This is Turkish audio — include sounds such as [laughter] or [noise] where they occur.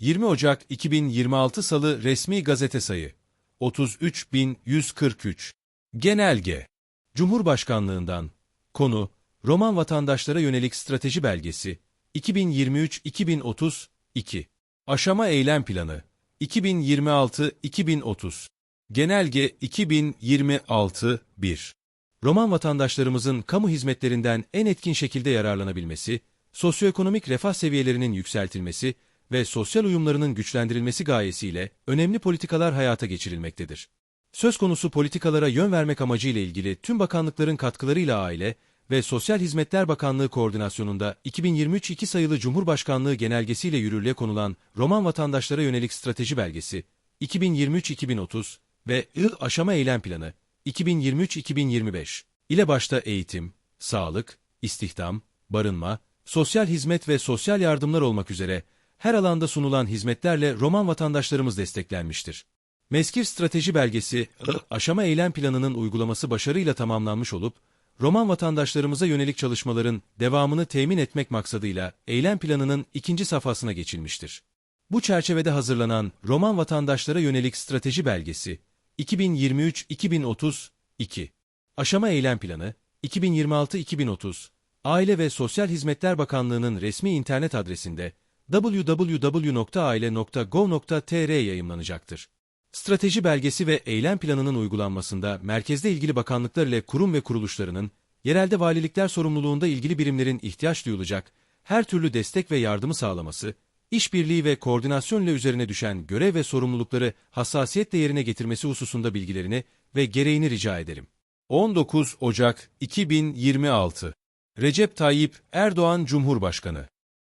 20 Ocak 2026 Salı Resmi Gazete Sayı 33143 Genelge Cumhurbaşkanlığından. Konu Roman Vatandaşlara Yönelik Strateji Belgesi 2023-2032 Aşama Eylem Planı 2026-2030 Genelge 2026-1 Roman vatandaşlarımızın kamu hizmetlerinden en etkin şekilde yararlanabilmesi, sosyoekonomik refah seviyelerinin yükseltilmesi ve sosyal uyumlarının güçlendirilmesi gayesiyle önemli politikalar hayata geçirilmektedir. Söz konusu politikalara yön vermek amacıyla ilgili tüm bakanlıkların katkılarıyla Aile ve Sosyal Hizmetler Bakanlığı koordinasyonunda 2023-2 sayılı Cumhurbaşkanlığı genelgesiyle yürürlüğe konulan Roman vatandaşlara yönelik strateji belgesi 2023-2030 ve I aşama eylem planı 2023-2025 ile başta eğitim, sağlık, istihdam, barınma, sosyal hizmet ve sosyal yardımlar olmak üzere her alanda sunulan hizmetlerle Roman vatandaşlarımız desteklenmiştir. Meskir Strateji Belgesi, [laughs] aşama eylem planının uygulaması başarıyla tamamlanmış olup, Roman vatandaşlarımıza yönelik çalışmaların devamını temin etmek maksadıyla eylem planının ikinci safhasına geçilmiştir. Bu çerçevede hazırlanan Roman vatandaşlara yönelik strateji belgesi 2023-2032 Aşama Eylem Planı 2026-2030 Aile ve Sosyal Hizmetler Bakanlığı'nın resmi internet adresinde www.aile.gov.tr yayımlanacaktır. Strateji belgesi ve eylem planının uygulanmasında merkezde ilgili bakanlıklar ile kurum ve kuruluşlarının, yerelde valilikler sorumluluğunda ilgili birimlerin ihtiyaç duyulacak her türlü destek ve yardımı sağlaması, işbirliği ve koordinasyon ile üzerine düşen görev ve sorumlulukları hassasiyetle yerine getirmesi hususunda bilgilerini ve gereğini rica ederim. 19 Ocak 2026 Recep Tayyip Erdoğan Cumhurbaşkanı